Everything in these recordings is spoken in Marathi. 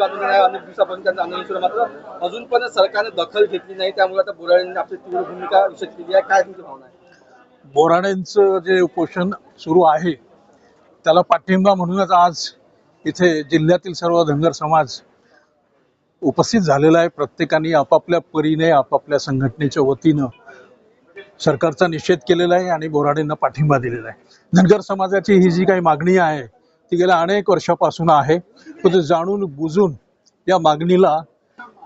तीव्र आंदोलन आहे अनेक दिवसापासून त्यांचं आंदोलन सुरू मात्र अजून पण सरकारने दखल घेतली नाही त्यामुळे आता बोराडेंनी आपली तीव्र भूमिका विषद केली आहे. काय तुमची भावना आहे? बोराडेंचं जे उपोषण सुरू आहे त्याला पाठिंबा म्हणूनच आज इथे जिल्ह्यातील सर्व धनगर समाज उपस्थित झालेला आहे. प्रत्येकाने आपापल्या परीने आपापल्या संघटनेच्या वतीनं सरकारचा निषेध केलेला आहे आणि बोराडेंना पाठिंबा दिलेला आहे. धनगर समाजाची ही जी काही मागणी आहे ती गेल्या अनेक वर्षापासून आहे. पण ते जाणून बुजून या मागणीला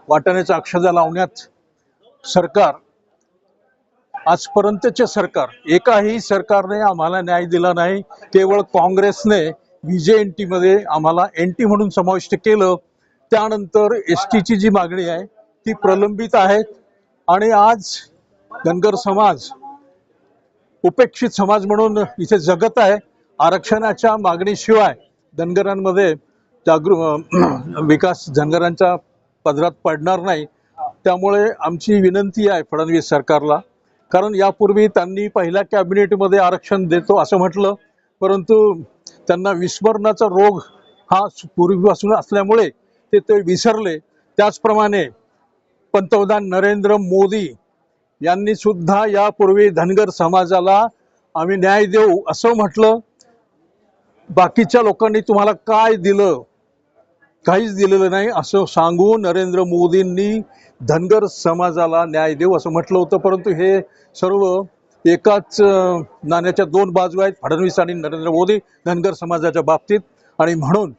वाटाण्याचा अक्षदा लावण्यात सरकार आजपर्यंतचे सरकार एकाही सरकारने आम्हाला न्याय दिला नाही. केवळ काँग्रेसने विजय एनमध्ये आम्हाला एन टी म्हणून समाविष्ट केलं. त्यानंतर एस टीची जी मागणी आहे ती प्रलंबित आहे. आणि आज धनगर समाज उपेक्षित समाज म्हणून इथे जगत आहे. आरक्षणाच्या मागणीशिवाय धनगरांमध्ये जागृ विकास धनगरांच्या पदरात पडणार नाही. त्यामुळे आमची विनंती आहे फडणवीस सरकारला. कारण यापूर्वी त्यांनी पहिल्या कॅबिनेटमध्ये आरक्षण देतो असं म्हटलं. परंतु त्यांना विस्मरणाचा रोग हा पूर्वीपासून असल्यामुळे ते ते विसरले. त्याचप्रमाणे पंतप्रधान नरेंद्र मोदी यांनी सुद्धा यापूर्वी धनगर समाजाला आम्ही न्याय देऊ असं म्हटलं. बाकीच्या लोकांनी तुम्हाला काय दिलं? काहीच दिलेलं नाही. असं सांगून नरेंद्र मोदींनी धनगर समाजाला न्याय देऊ असं म्हटलं होतं. परंतु हे सर्व एकाच नाण्याच्या दोन बाजू आहेत. फडणवीस आणि नरेंद्र मोदी धनगर समाजाच्या बाबतीत. आणि म्हणून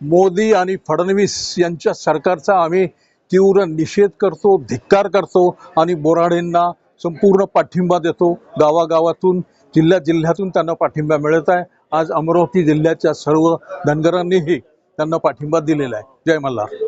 मोदी आणि फडणवीस यांच्या सरकारचा आम्ही तीव्र निषेध करतो धिक्कार करतो आणि बोराडेंना संपूर्ण पाठिंबा देतो. गावागावातून जिल्ह्या जिल्ह्यातून त्यांना पाठिंबा मिळत आहे. आज अमरावती जिल्ह्याच्या सर्व धनगरांनीही त्यांना पाठिंबा दिलेला आहे. जय मल्हार.